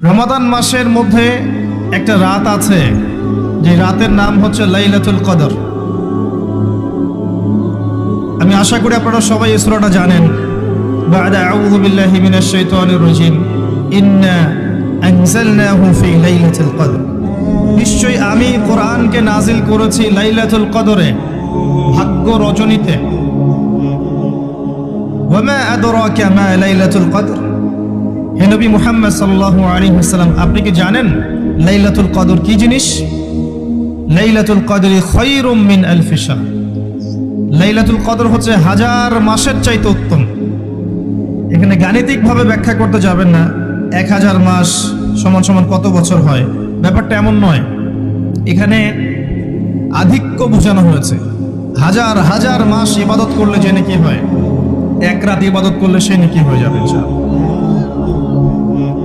রমাদান মাসের মধ্যে একটা রাত আছে যে রাতের নাম হচ্ছে লাইলাতুল কদর আমি আশা করি আপনারা সবাই এই সূরাটা জানেন بعد أعوذ بالله من الشيطان الرجيم إنا أنزلناه في ليلة القدر নিশ্চয়ই আমি কোরআনকে নাজিল করেছি লাইলাতুল কদরে ভাগ্য রজনীতে ওয়ামা আদরাকা মা লাইলাতুল কদর হে নবী মুহাম্মদ সাল্লাল্লাহু আলাইহি আপনি কি জানেন লাইলাতুল কদর কি জিনিস? লাইলাতুল কদরি খায়রুম মিন আলফি লাইলাতুল কদর হচ্ছে হাজার মাসের চাইতে উত্তম। এখানে গাণিতিকভাবে ব্যাখ্যা করতে যাবেন না। এক হাজার মাস সমান সমান কত বছর হয়? ব্যাপারটা এমন নয়। এখানে আধিক্য বোঝানো হয়েছে। হাজার হাজার মাস ইবাদত করলে যে নাকি হয়। এক রাত ইবাদত করলে সে নাকি হয়ে যাবে, ইনশাআল্লাহ।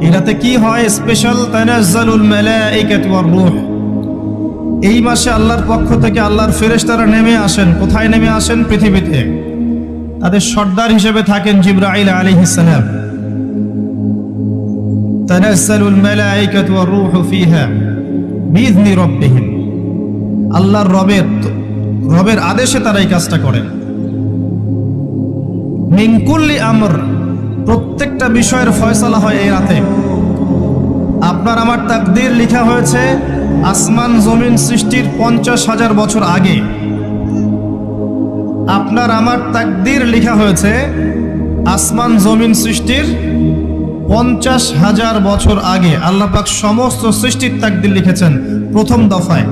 এই রাতে কি হয়? স্পেশাল তানাজ্জালুল মালাইকাতু ওয়ার রূহ এই মাসে আল্লাহর পক্ষ থেকে আল্লাহর ফেরেশতারা নেমে আসেন। কোথায় নেমে আসেন? পৃথিবীতে। তাদের সর্দার হিসেবে থাকেন জিব্রাইল আলাইহিস সালাম। তানাজ্জালুল মালাইকাতু ওয়ার রূহু ফিহা বিইذনি রাব্বিহিম। আল্লাহর রবের রবের আদেশে তারা এই কাজটা করেন। মিনকুল্লি আমর প্রত্যেকটা বিষয়ের ফয়সালা হয় এই রাতে। আপনার আমার তাকদির লেখা হয়েছে, আসমান জমিন সৃষ্টির পঞ্চাশ হাজার বছর আগে। আপনার আমার তাকদির লেখা হয়েছে, আসমান জমিন সৃষ্টির পঞ্চাশ হাজার বছর আগে। আল্লাহ পাক সমস্ত সৃষ্টির তাকদির লিখেছেন প্রথম দফায়।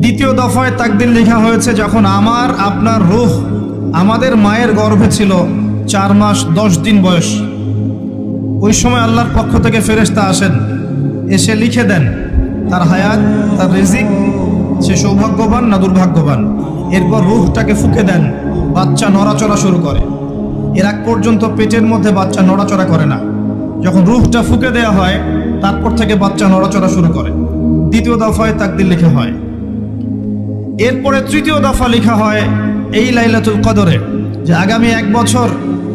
দ্বিতীয় দফায় তাকদির লেখা হয়েছে যখন আমার, আপনার রুহ আমাদের মায়ের গর্ভে ছিল। চার মাস, দশ দিন বয়স। ওই সময় আল্লাহর পক্ষ থেকে ফেরেশতা আসেন। এসে লিখে দেন, তার হায়াত, তার রিজিক, সে সৌভাগ্যবান না দুর্ভাগ্যবান? এরপর রুহটাকে ফুকে দেন, বাচ্চা নড়াচড়া শুরু করে। এর আগ পর্যন্ত পেটের মধ্যে বাচ্চা নড়াচড়া করে না। যখন রুহটা ফুকে দেওয়া হয়, তারপর থেকে বাচ্চা নড়াচড়া শুরু করে। দ্বিতীয় দফায় তাকদির লেখা হয়। এরপরে তৃতীয় দফা লেখা হয়, এই লাইলাতুল কদরে, যে আগামী এক বছর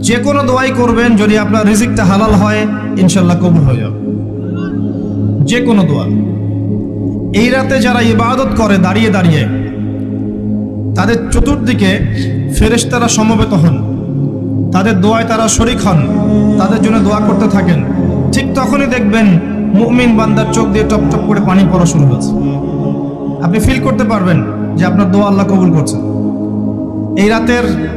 যে কোনো দোয়াই করবেন, যদি আপনার রিজিকটা হালাল হয়, ইনশাল্লাহ কবুল হয়ে যাবে। যে কোনো দোয়া। এই রাতে যারা ইবাদত করে, দাঁড়িয়ে দাঁড়িয়ে, তাদের চতুর্দিকে ফেরেশতারা সমবেত হন। তাদের দোয়ায় তারা শরিক হন। তাদের জন্য দোয়া করতে থাকেন। ঠিক তখনই দেখবেন মুমিন বান্দার চোখ দিয়ে টপ টপ করে পানি পড়া শুরু হয়েছে। আপনি ফিল করতে পারবেন যে আপনার দোয়া আল্লাহ কবুল করছে। এই রাতের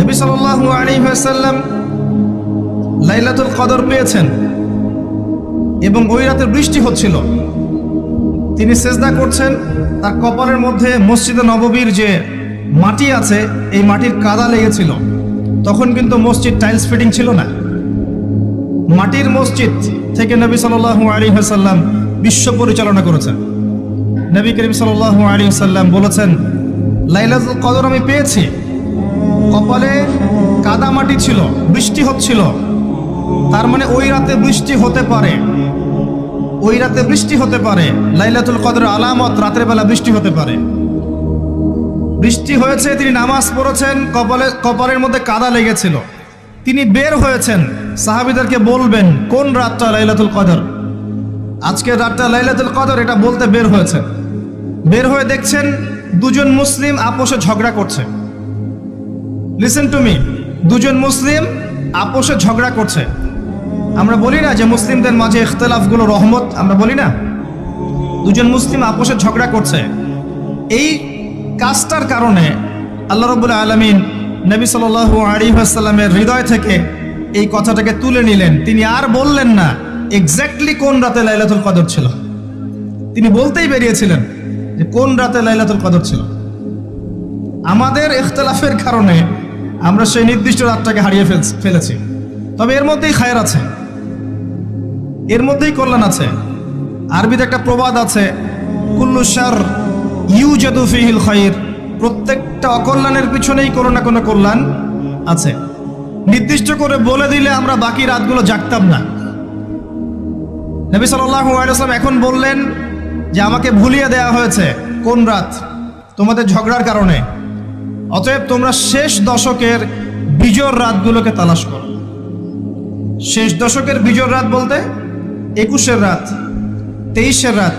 নবী সাল্লাল্লাহু আলাইহি লাইলাতুল কদর পেয়েছেন এবং ওই রাতে বৃষ্টি হচ্ছিল। তিনি সেজদা করছেন, তার কপালের মধ্যে মসজিদে নববীর যে মাটি আছে, এই মাটির কাদা লেগেছিল। তখন কিন্তু মসজিদ টাইলস ফিটিং ছিল না। মাটির মসজিদ থেকে নবী সাল্লাল্লাহু আলাইহি ওয়াসাল্লাম বিশ্ব পরিচালনা করেছেন। নবী করিম সাল্লাল্লাহু আলাইহি ওয়াসাল্লাম বলেছেন, লাইলাতুল কদর আমি পেয়েছি। কপালে কাদা মাটি ছিল, বৃষ্টি হচ্ছিল। তার মানে ওই রাতে বৃষ্টি হতে পারে। ওই রাতে বৃষ্টি হতে পারে। লাইলাতুল কদর আলামত রাতের বেলা বৃষ্টি হতে পারে। বৃষ্টি হয়েছে, তিনি নামাজ পড়েছেন, কপালে, কপালের মধ্যে কাদা লেগেছিল। তিনি বের হয়েছেন। সাহাবিদেরকে বলবেন, কোন রাতটা লাইলাতুল কদর? আজকের রাতটা লাইলাতুল কদর, এটা বলতে বের হয়েছে বের হয়ে দেখছেন, দুজন মুসলিম আপোষে ঝগড়া করছে। লিসেন টু মি দুজন মুসলিম আপোষে ঝগড়া করছে। আমরা বলি না যে মুসলিমদের মাঝে ইখতলাফগুলো রহমত, আমরা বলি না। দুজন মুসলিম আপোষে ঝগড়া করছে। এই কাজটার কারণে আল্লাহ রবুল্লা আলমিন নবী সাল আলী আসাল্লামের হৃদয় থেকে এই কথাটাকে তুলে নিলেন। তিনি আর বললেন না এক্স্যাক্টলি কোন রাতে লাইলাতুল কদর ছিল। তিনি বলতেই বেরিয়েছিলেন যে কোন রাতে লাইলাতুল কদর ছিল। আমাদের ইখতলাফের কারণে আমরা সেই নির্দিষ্ট রাতটাকে হারিয়ে ফেলছি- তবে এর মধ্যেই খায়ের আছে। এর মধ্যেই কল্যাণ আছে। আরবিতে একটা প্রবাদ আছে, কুল্লু শার ইউজাদু ফিহিল খাইর। প্রত্যেকটা অকল্যাণের পিছনেই কোনো না কোনো কল্যাণ আছে। নির্দিষ্ট করে বলে দিলে আমরা বাকি রাতগুলো জাগতাম না। নবী সাল্লাম এখন বললেন যে, আমাকে ভুলিয়ে দেয়া হয়েছে কোন রাত? তোমাদের ঝগড়ার কারণে। অতএব তোমরা শেষ দশকের বিজোর রাতগুলোকে তালাশ করো। শেষ দশকের বিজোর রাত বলতে একুশের রাত, তেইশের রাত,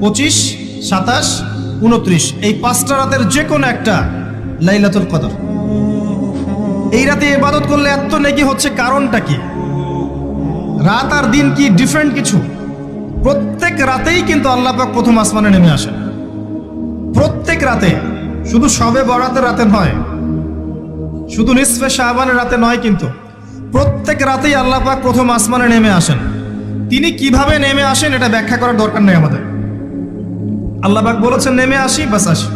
পঁচিশ, সাতাশ, উনত্রিশ, এই পাঁচটা রাতের যে কোনো একটা লাইলাতুল কদর। এই রাতে এবাদত করলে এত নেকি হচ্ছে কারণটা কি? রাত আর দিন কি ডিফারেন্ট কিছু? প্রত্যেক রাতেই কিন্তু আল্লাহ পাক প্রথম আসমানে নেমে আসেন। প্রত্যেক রাতে শুধু সবে বরাতের রাতে নয়, শুধু নিসফে শাহবানের রাতে নয় কিন্তু প্রত্যেক রাতেই আল্লাহ পাক প্রথম আসমানে নেমে আসেন। তিনি কীভাবে নেমে আসেন এটা ব্যাখ্যা করার দরকার নেই আমাদের। আল্লাহ পাক বলেছেন, নেমে আসি বাস আসি।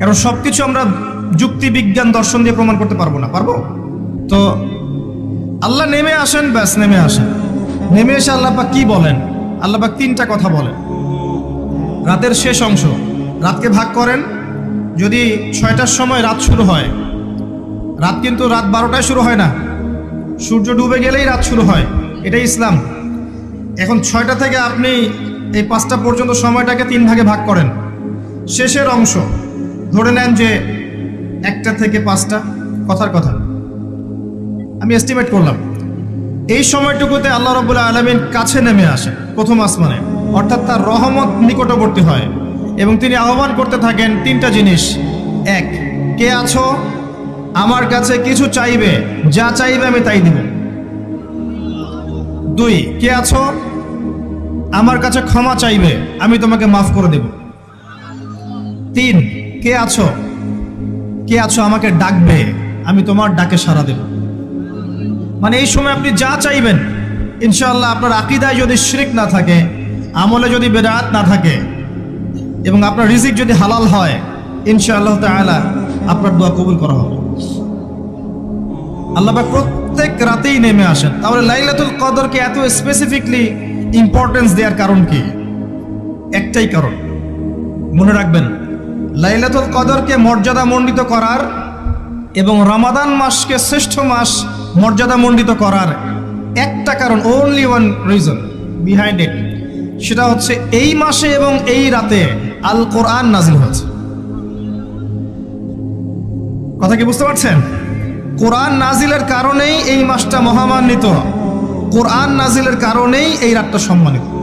কারণ সব কিছু আমরা যুক্তি, বিজ্ঞান, দর্শন দিয়ে প্রমাণ করতে পারব না, পারব? তো আল্লাহ নেমে আসেন, ব্যাস নেমে আসেন। নেমে এসে আল্লাহ পাক কি বলেন? আল্লাহ পাক তিনটা কথা বলেন। রাতের শেষ অংশ, রাতকে ভাগ করেন যদি ছয়টার সময় রাত শুরু হয়, রাত কিন্তু রাত বারোটায় শুরু হয় না। সূর্য ডুবে গেলেই রাত শুরু হয়। এটাই ইসলাম। এখন ছয়টা থেকে আপনি এই পাঁচটা পর্যন্ত সময়টাকে তিন ভাগে ভাগ করেন। শেষের অংশ, ধরে নেন যে একটা থেকে পাঁচটা, কথার কথা। আমি এস্টিমেট করলাম। এই সময়টুকুতে আল্লাহ রবুল্লাহ আলমিন কাছে নেমে আসে প্রথম আসমানে। অর্থাৎ তার রহমত নিকটবর্তী হয়। এবং তিনি আহ্বান করতে থাকেন তিনটা জিনিস। এক, কে আছো? আমার কাছে কিছু চাইবে, যা চাইবে আমি তাই দিব। দুই, কে আছো? আমার কাছে ক্ষমা চাইবে, আমি তোমাকে মাফ করে দেব। তিন, কে আছো? কে আছো আমাকে ডাকবে, আমি তোমার ডাকে সাড়া দেব। মানে এই সময় আপনি যা চাইবেন ইনশাল্লাহ আপনার আকিদায় যদি শিরিক না থাকে, আমলে যদি বেদাত না থাকে এবং আপনার রিজিক যদি হালাল হয়, ইনশাআল্লাহ তাআলা আপনার দোয়া কবুল করা হবে। আল্লাহ প্রত্যেক রাতেই নেমে আসেন। তাহলে লাইলাতুল কদরকে এত স্পেসিফিকলি ইম্পর্টেন্স দেওয়ার কারণ কি? একটাই কারণ। মনে রাখবেন, লাইলাতুল কদরকে মর্যাদা মণ্ডিত করার এবং রমাদান মাসকে শ্রেষ্ঠ মাস মর্যাদা মণ্ডিত করার একটা কারণ only one reason behind it সেটা হচ্ছে এই মাসে এবং এই রাতে আল কোরআন নাজিল হয়েছে। কথা কি বুঝতে পারছেন? কোরআন নাজিলের কারণেই এই মাসটা মহামান্বিত। কোরআন নাজিলের কারণেই এই রাতটা সম্মানিত।